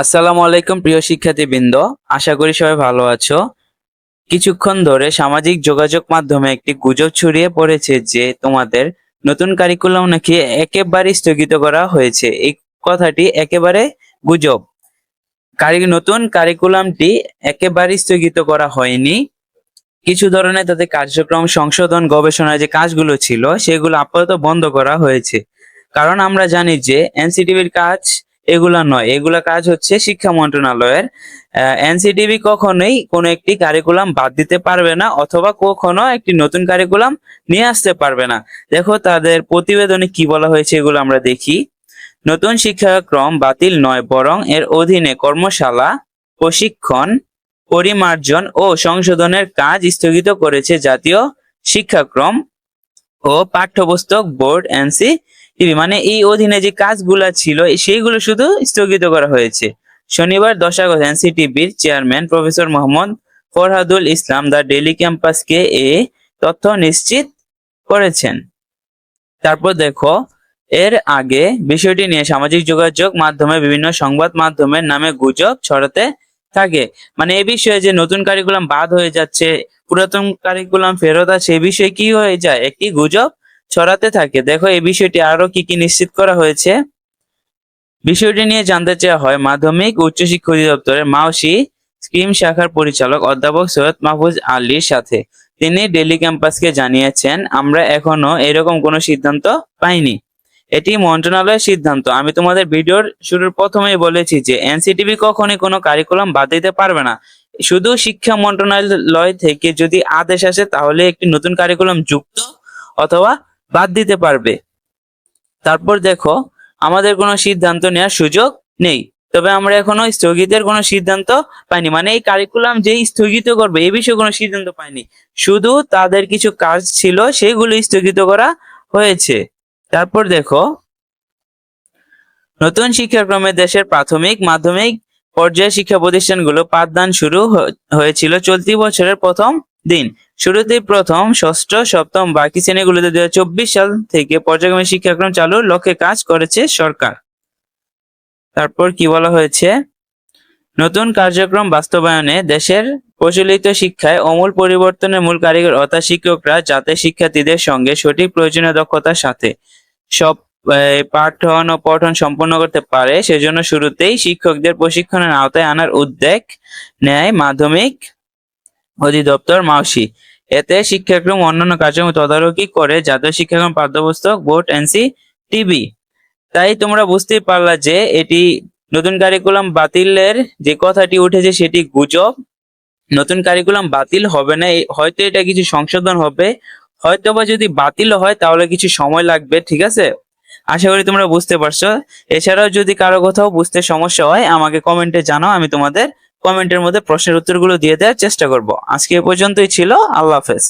আসসালামু আলাইকুম, প্রিয় শিক্ষার্থীবৃন্দ। আশা করি সবাই ভালো আছো। কিছুক্ষণ ধরে সামাজিক যোগাযোগ মাধ্যমে একটি গুজব ছড়িয়ে পড়েছে যে তোমাদের নতুন কারিকুলাম নাকি একেবারে স্থগিত করা হয়েছে। এই কথাটি একেবারে গুজব। কারি নতুন কারিকুলামটি একেবারে স্থগিত করা হয়নি। কিছু ধরনের তাদের কার্যক্রম, সংশোধন গবেষণার যে কাজগুলো ছিল, সেগুলো আপাতত বন্ধ করা হয়েছে। কারণ আমরা জানি যে এনসিটিভির কাজ এগুলা নয়। এগুলা কাজ হচ্ছে শিক্ষা মন্ত্রণালয়ের এনসিটিভি কখনোই কোনো একটি কারিকুলাম বাদ দিতে পারবে না অথবা কখনো একটি নতুন কারিকুলাম নিয়ে আসতে পারবে না। দেখো তাদের প্রতিবেদনে কি বলা হয়েছে এগুলো আমরা দেখি। নতুন শিক্ষাক্রম বাতিল নয়, বরং এর অধীনে কর্মশালা, প্রশিক্ষণ, পরিমার্জন ও সংশোধনের কাজ স্থগিত করেছে জাতীয় শিক্ষাক্রম ও পাঠ্যপুস্তক বোর্ড এনসি মানে এই অধীনে যে কাজগুলা ছিল সেইগুলো শুধু স্থগিত করা হয়েছে। শনিবার দশ August এনসিটিভির chairman professor Mohammad Farhadul Islam the daily ক্যাম্পাসকে এ তথ্য নিশ্চিত করেছেন। তারপর দেখো, এর আগে বিষয়টি নিয়ে সামাজিক যোগাযোগ মাধ্যমে, বিভিন্ন সংবাদ মাধ্যমের নামে গুজব ছড়াতে থাকে। মানে এ বিষয়ে যে নতুন কারিকুলাম বাদ হয়ে যাচ্ছে, পুরাতন কারিকুলাম ফেরত আছে এ বিষয়ে কি হয়ে যায়? একটি গুজব ছড়াতে থাকে। দেখো, এই বিষয়টি আরও কি কি নিশ্চিত করা হয়েছে? বিষয়টি নিয়ে জানতে চাওয়া হয়, মাধ্যমিক উচ্চ শিক্ষা অধিদপ্তরের মাওসি স্কিম শাখার পরিচালক অধ্যাপক সৈয়দ মাহফুজ আলীর সাথে। তিনি ডেলি ক্যাম্পাসকে জানিয়েছেন, আমরা এখনও এরকম কোনো সিদ্ধান্ত পাইনি। এটি মন্ত্রণালয়ের সিদ্ধান্ত। আমি তোমাদের ভিডিওর শুরুর প্রথমেই বলেছি যে, এনসিটিভি কখনই কোনো কারিকুলাম বাদ দিতে পারবে না। শুধু শিক্ষা মন্ত্রণালয় থেকে যদি আদেশ আসে, তাহলে একটি নতুন কারিকুলাম যুক্ত অথবা বাদ দিতে পারবে। তারপর দেখো, আমাদের কোনো সিদ্ধান্ত নেওয়ার সুযোগ নেই। তবে আমরা এখনও স্থগিতের কোনো সিদ্ধান্ত পাইনি। মানে এই কারিকুলাম যেই স্থগিত করবে এই বিষয়ে কোনো সিদ্ধান্ত পাইনি। শুধু তাদের কিছু কাজ ছিল, সেগুলো স্থগিত করা হয়েছে। তারপর দেখো, নতুন শিক্ষাক্রমে দেশের প্রাথমিক, মাধ্যমিক পর্যায়ে শিক্ষা প্রতিষ্ঠানগুলো পাঠদান শুরু হয়েছিল। চলতি বছরের প্রথম দিন। শুরুতেই প্রথম, ষষ্ঠ, সপ্তম, বাকি শ্রেণীগুলোতে চব্বিশ সাল থেকে পর্যায়ক্রমে শিক্ষাক্রম চালুর লক্ষ্যে কাজ করেছে সরকার। তারপর কি বলা হয়েছে? নতুন কার্যক্রম বাস্তবায়নে দেশের প্রচলিত শিক্ষায় অমূল পরিবর্তনের মূল কারিগর অর্থাৎ শিক্ষকরা যাতে শিক্ষার্থীদের সঙ্গে সঠিক প্রয়োজনীয় দক্ষতার সাথে সব পাঠন ও পঠন সম্পন্ন করতে পারে, সেজন্য শুরুতেই শিক্ষকদের প্রশিক্ষণের আওতায় আনার উদ্যোগ নেয় মাধ্যমিক অধিদপ্তর মাউসি। এতে শিক্ষাক্রম অন্যান্য কার্যক্রম তদারকি করে জাতীয় শিক্ষাক্রম পাঠ্যপুস্তক বোর্ড এনসি টিভি তাই তোমরা বুঝতেই পারলা যে এটি নতুন কারিকুলাম বাতিলের যে কথাটি উঠেছে সেটি গুজব। নতুন কারিকুলাম বাতিল হবে না হয়তো এটা কিছু সংশোধন হবে। হয়তো বা যদি বাতিল হয় তাহলে কিছু সময় লাগবে, ঠিক আছে? আশা করি তোমরা বুঝতে পারছ। এছাড়াও যদি কারও কোথাও বুঝতে সমস্যা হয় আমাকে কমেন্টে জানাও, আমি তোমাদের কমেন্টের মধ্যে প্রশ্নের উত্তরগুলো দিয়ে দেওয়ার চেষ্টা করব। আজকে এ পর্যন্তই ছিল। আল্লাহ হাফেজ।